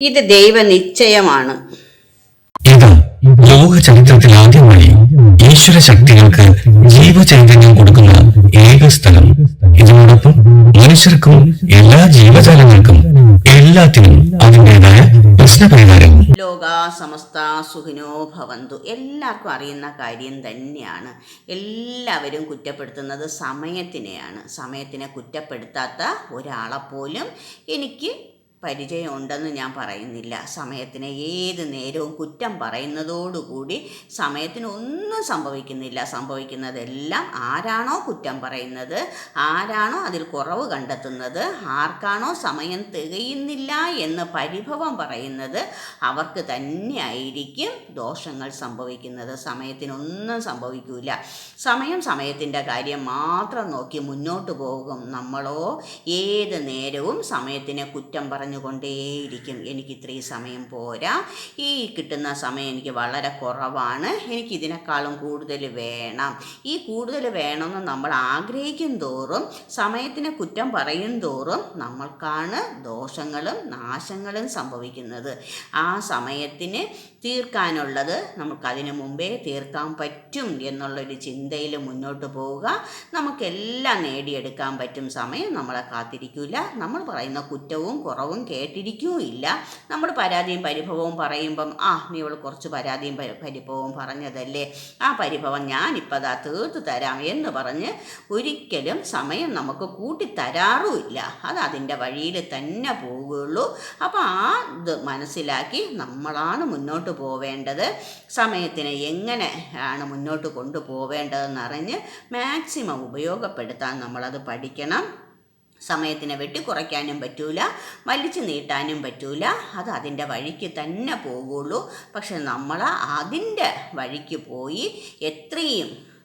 ഇത് ദൈവനിശ്ചയമാണ്. ഇത് ലോക ചരിത്രത്തിൽ ആദ്യമായി ഈശ്വര ശക്തികൾക്ക് ജീവചൈതന്യം കൊടുക്കുന്ന ഏക സ്ഥലം. ഇതിനോടൊപ്പം മനുഷ്യർക്കും എല്ലാ ജീവജാലങ്ങൾക്കും എല്ലാത്തിനും അതിന്റെതായ പ്രശ്നപരിഹാരവും ലോക സമസ്ത സുഖിനോ ഭവന്തു. എല്ലാവർക്കും അറിയുന്ന കാര്യം തന്നെയാണ്. എല്ലാവരും കുറ്റപ്പെടുത്തുന്നത് സമയത്തിനെയാണ്. സമയത്തിനെ കുറ്റപ്പെടുത്താത്ത ഒരാളെ പോലും എനിക്ക് പരിചയമുണ്ടെന്ന് ഞാൻ പറയുന്നില്ല. സമയത്തിനെ ഏത് നേരവും കുറ്റം പറയുന്നതോടുകൂടി സമയത്തിന് ഒന്നും സംഭവിക്കുന്നില്ല. സംഭവിക്കുന്നതെല്ലാം ആരാണോ കുറ്റം പറയുന്നത് ആരാണോ അതിൽ കുറവ് കണ്ടെത്തുന്നത് ആർക്കാണോ സമയം തികയുന്നില്ല എന്ന് പരിഭവം പറയുന്നത് അവർക്ക് തന്നെയായിരിക്കും ദോഷങ്ങൾ സംഭവിക്കുന്നത്. സമയത്തിനൊന്നും സംഭവിക്കില്ല സമയം സമയത്തിന്റെ കാര്യം മാത്രം നോക്കി മുന്നോട്ട് പോകും. നമ്മളോ ഏത് നേരവും സമയത്തിനെ കുറ്റം പറഞ്ഞുകൊണ്ടേയിരിക്കും. എനിക്ക് ഇത്രയും സമയം പോരാ. ഈ കിട്ടുന്ന സമയം എനിക്ക് വളരെ കുറവാണ്. എനിക്ക് ഇതിനേക്കാളും കൂടുതൽ വേണം. ഈ കൂടുതൽ വേണമെന്ന് നമ്മൾ ആഗ്രഹിക്കും തോറും സമയത്തിനെ കുറ്റം പറയും തോറും നമ്മൾക്കാണ് ദോഷങ്ങളും നാശങ്ങളും സംഭവിക്കുന്നത്. ആ സമയത്തിന് തീർക്കാനുള്ളത് നമുക്കതിനു മുമ്പേ തീർക്കാൻ പറ്റും എന്നുള്ളൊരു ചിന്തയിൽ മുന്നോട്ട് പോവുക. നമുക്കെല്ലാം നേടിയെടുക്കാൻ പറ്റും. സമയം നമ്മളെ കാത്തിരിക്കില്ല നമ്മൾ പറയുന്ന കുറ്റവും കുറവും കേട്ടിരിക്കുകയില്ല നമ്മൾ പരാതിയും പരിഭവവും പറയുമ്പം ആ നീ ഇവൾ കുറച്ച് പരാതിയും പരി- പരിഭവവും പറഞ്ഞതല്ലേ? ആ പരിഭവം ഞാനിപ്പോൾ അതാ തീർത്ത് തരാം എന്ന് പറഞ്ഞ് ഒരിക്കലും സമയം നമുക്ക് കൂട്ടിത്തരാറുമില്ല. അത് അതിന്റെ വഴിയിൽ തന്നെ പോവുകയുള്ളൂ അപ്പോൾ ആ ഇത് മനസ്സിലാക്കി നമ്മളാണ് മുന്നോട്ട് പോവേണ്ടത്. സമയത്തിനെ എങ്ങനെ ആണ് മുന്നോട്ട് കൊണ്ടുപോവേണ്ടതെന്ന് അറിഞ്ഞ് മാക്സിമം ഉപയോഗപ്പെടുത്താൻ നമ്മളത് പഠിക്കണം. സമയത്തിനെ വെട്ടി കുറയ്ക്കാനും പറ്റൂല വലിച്ചു നീട്ടാനും പറ്റൂല. അത് അതിന്റെ വഴിക്ക് തന്നെ പോകുള്ളൂ പക്ഷെ നമ്മൾ അതിന്റെ വഴിക്ക് പോയി എത്രയും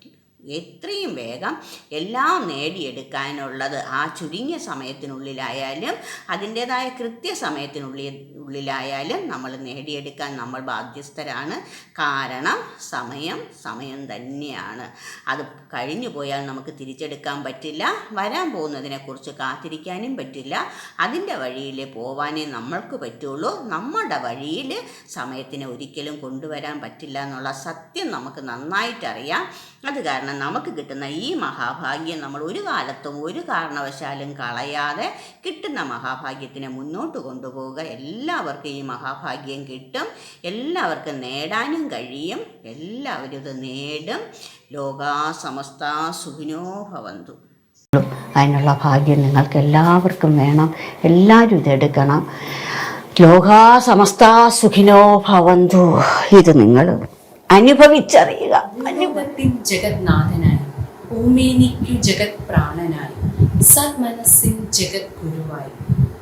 എത്രയും വേഗം എല്ലാം നേടിയെടുക്കാനുള്ളത് ആ ചുരുങ്ങിയ സമയത്തിനുള്ളിലായാലും അതിന്റേതായ കൃത്യസമയത്തിനുള്ളിൽ ഉള്ളിലായാലും നമ്മൾ നേടിയെടുക്കാൻ നമ്മൾ ബാധ്യസ്ഥരാണ്. കാരണം സമയം സമയം തന്നെയാണ്. അത് കഴിഞ്ഞു പോയാൽ നമുക്ക് തിരിച്ചെടുക്കാൻ പറ്റില്ല. വരാൻ പോകുന്നതിനെക്കുറിച്ച് കാത്തിരിക്കാനും പറ്റില്ല. അതിന്റെ വഴിയിൽ പോവാനേ നമ്മൾക്ക് പറ്റുള്ളൂ. നമ്മുടെ വഴിയിൽ സമയത്തിനെ ഒരിക്കലും കൊണ്ടുവരാൻ പറ്റില്ല എന്നുള്ള സത്യം നമുക്ക് നന്നായിട്ടറിയാം. അത് കാരണം നമുക്ക് കിട്ടുന്ന ഈ മഹാഭാഗ്യം നമ്മൾ ഒരു കാലത്തും ഒരു കാരണവശാലും കളയാതെ കിട്ടുന്ന മഹാഭാഗ്യത്തിനെ മുന്നോട്ട് കൊണ്ടുപോവുക. എല്ലാവർക്കും ഈ മഹാഭാഗ്യം കിട്ടും. എല്ലാവർക്കും നേടാനും കഴിയും. എല്ലാവരും ഇത് നേടും. ലോകാ സമസ്ത സുഖിനോ ഭവന്തു. അതിനുള്ള ഭാഗ്യം നിങ്ങൾക്ക് എല്ലാവർക്കും വേണം. എല്ലാവരും ഇതെടുക്കണം ലോകാ സമസ്ത സുഖിനോ ഭവന്തു. ഇത് നിങ്ങൾ അനുഭവിച്ചറിയുക. ലോകത്തിൻ ജഗത്നാഥനായി ഭൂമേനിക്കു ജഗത് പ്രാണനായി സന്മനസ്സിൻ ജഗത് ഗുരുവായി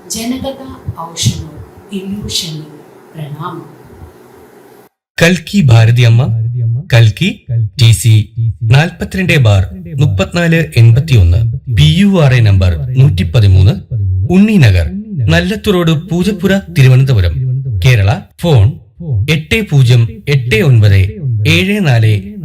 ജനകഥ ഔഷണോ ഇല്യൂഷനിൽ പ്രണാമം. കൽക്കി ഭാരതിയമ്മ കൽക്കി ടി സി നാൽപ്പത്തിരണ്ട് ബാർ മുപ്പത്തിനാല് എൺപത്തിയൊന്ന് P U R A number നൂറ്റി പതിമൂന്ന് ഉണ്ണിനഗർ നഗർ നല്ലത്തുറോഡ് പൂജപ്പുര തിരുവനന്തപുരം. കേരള ഫോൺ എട്ട് പൂജ്യം എട്ട് ഒൻപത് ഏഴ് നാല്